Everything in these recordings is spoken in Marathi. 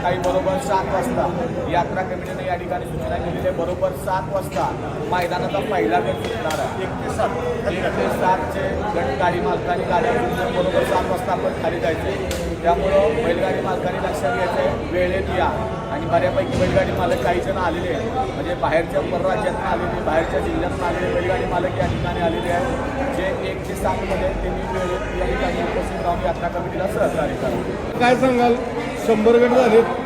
सकाळी बरोबर सात वाजता यात्रा कमिटीने या ठिकाणी सूचना केलेली आहे. बरोबर सात वाजता मैदानाचा पहिला गट सुटणार आहे. एक ते सात. एक ते सातचे गट गाडी मालकांनी गाड्या बरोबर सात वाजता आपण खाली जायचे. त्यामुळं बैलगाडी मालकांनी लक्षात घ्यायचं वेळेत या. आणि बऱ्यापैकी बैलगाडी मालक काही जण आलेले आहेत. म्हणजे बाहेरच्या परराज्यातून आलेले बाहेरच्या जिल्ह्यातून आलेले बैलगाडी मालक या ठिकाणी आलेले आहेत. जे एक ते त्यांनी या ठिकाणी उपस्थित राहून यात्रा कमिटीला सहकार्य करावं काय सांगाल? शंभर गट झालेत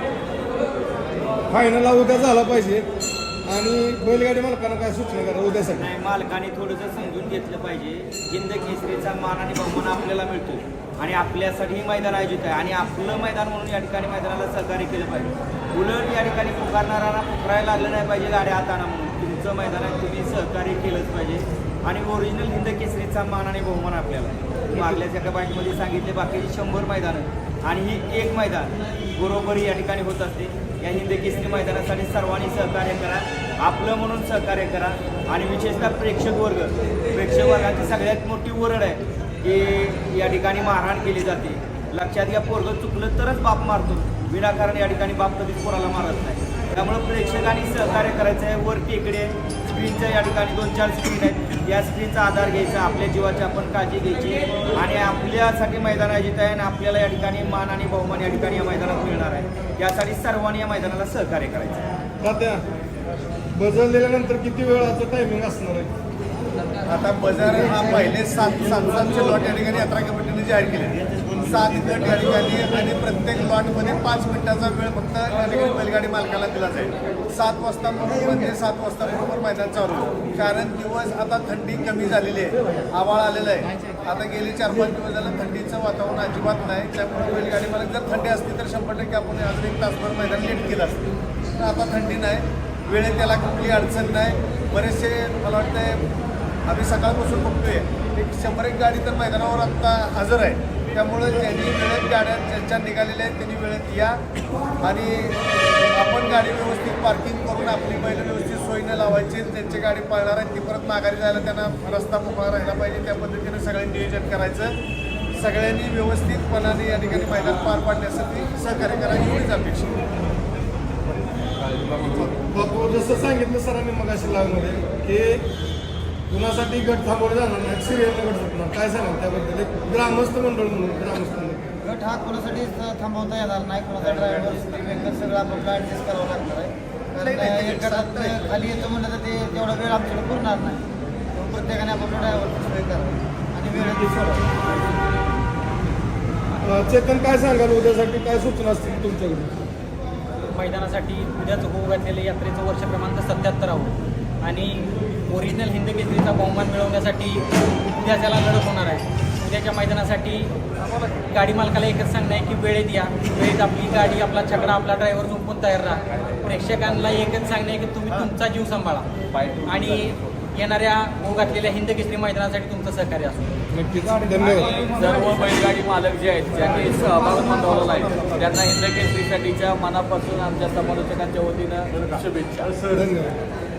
फायनल उद्या झाला पाहिजे. आणि बैलगाडी मालकांना काय सूचना करा उद्यासाठी? नाही मालकाने थोडंसं समजून घेतलं पाहिजे. जिंद केसरीचा मान आणि बहुमान आपल्याला मिळतो. आणि आपल्यासाठी हे मैदान आयोजित आहे. आणि आपलं मैदान म्हणून या ठिकाणी मैदानाला सहकार्य केलं पाहिजे. उलट या ठिकाणी पुकारणाऱ्यांना पुकारायला लागलं नाही पाहिजे गाड्या हाताना म्हणून. तुमचं मैदान आहे तुम्ही सहकार्य केलंच पाहिजे. आणि ओरिजिनल हिंद केसरीचा मान आणि बहुमान आपल्याला. मागल्याच्या मागल्या एका बाईकमध्ये सांगितले बाकीचे शंभर मैदानं आणि ही एक मैदान बरोबरी या ठिकाणी होत असते. या हिंद केसरी मैदानासाठी सर्वांनी सहकार्य करा आपलं म्हणून सहकार्य करा आणि विशेषतः प्रेक्षक वर्ग. प्रेक्षक वर्गाची सगळ्यात मोठी वरड आहे की या ठिकाणी मारहाण केली जाते. लक्षात घ्या पोरगं चुकलं तरच बाप मारतो. विनाकारण या ठिकाणी बाप कधीच पोराला मारत नाही. त्यामुळं प्रेक्षकांनी सहकार्य करायचं आहे. वर टेकडे स्क्रीनच्या या ठिकाणी दोन चार स्क्रीन आहेत. या स्क्रीनचा आधार घ्यायचा. आपल्या जीवाची आपण काळजी घ्यायची. आणि आपल्यासाठी मैदान आयोजित आहे आणि आपल्याला या ठिकाणी मान आणि बहुमान या ठिकाणी या मैदानात मिळणार आहे. यासाठी सर्वांनी या मैदानाला सहकार्य करायचं आहे. तात्या बदललेल्यानंतर किती वेळाचं टायमिंग असणार आहे? आता बाजार हा पहिले सात सात सातचे लॉट या ठिकाणी यात्रा कमिटीने जाहीर केले सात गट या ठिकाणी आणि प्रत्येक लॉटमध्ये पाच मिनिटाचा वेळ फक्त या ठिकाणी बैलगाडी मालकाला दिला जाईल. सात वाजता बरोबर म्हणजे सात वाजता बरोबर मैदान चालू. कारण दिवस आता थंडी कमी झालेली आहे. आवाळ आलेलं आहे. आता गेले चार पाच दिवस झालं थंडीचं वातावरण अजिबात नाही. त्यामुळे बैलगाडी मालक जर थंडी असती तर शंभर टक्के आपण अजून एक तासभर मैदान लेट केलं असतं. तर आता थंडी नाही. वेळेत त्याला कुठली अडचण नाही. बरेचसे मला वाटतं आम्ही सकाळपासून बघतोय एक शंभर एक गाडी तर मैदानावर आत्ता हजर आहे. त्यामुळं त्यांनी वेळेत गाड्या ज्यांच्या निघालेल्या आहेत त्यांनी वेळेत या. आणि आपण गाडी व्यवस्थित पार्किंग करून आपली बैल व्यवस्थित सोयीनं लावायची. त्यांची गाडी पळणार आहे ती परत माघारी जायला त्यांना रस्ता मोकळा राहिला पाहिजे. त्या पद्धतीनं सगळं नियोजन करायचं. सगळ्यांनी व्यवस्थितपणाने या ठिकाणी मैदान पार पाडण्यासाठी सहकार्य करा एवढीच अपेक्षा जसं सांगितलं सरांनी मग अशा लागमध्ये की कुणासाठी गट थांबवले जाणार नाही? सिरियल गट सुटणार काय सांगाल त्याबद्दल? एक ग्रामस्थ मंडळ म्हणून ग्रामस्थ मंडळ. गट हा कोणासाठी थांबवता येणार नाही कोणाचा ड्रायव्हर सगळं आपल्याला ॲडजस्ट करावं लागणार आहे. कारण एक गटात खाली येतो म्हणलं तर ते तेवढा वेळ आमच्याकडे पुरणार नाही. प्रत्येकाने आपापल्या ड्रायव्हरची सोय करावी. आणि सोडावी. अं, चेतन काय सांगाल? उद्यासाठी काय सूचना असतील तुमच्याकडे मैदानासाठी उद्याच होऊ घातलेलं यात्रेचं वर्ष क्रमांक सत्याहत्तरावं आणि ओरिजिनल हिंद केसरीचा बहुमान मिळवण्यासाठी उद्या त्याला लढत होणार आहे. उद्याच्या मैदानासाठी गाडी मालकाला एकच सांगणं आहे की वेळेत या. वेळेत आपली गाडी आपला छकडा आपला ड्रायव्हर झोपून तयार राहा. प्रेक्षकांना एकच सांगणं आहे की तुम्ही तुमचा जीव सांभाळा. आणि येणाऱ्या होऊ घातलेल्या हिंद केसरी मैदानासाठी तुमचं सहकार्य असो. नक्कीच. धन्यवाद. सर्व बैलगाडी मालक जे आहेत ज्यांनी सहभाग नोंदवलेला आहे त्यांना हिंद केसरीसाठीच्या मनापासून आमच्या समालोचकांच्या वतीनं शुभेच्छा. धन्यवाद.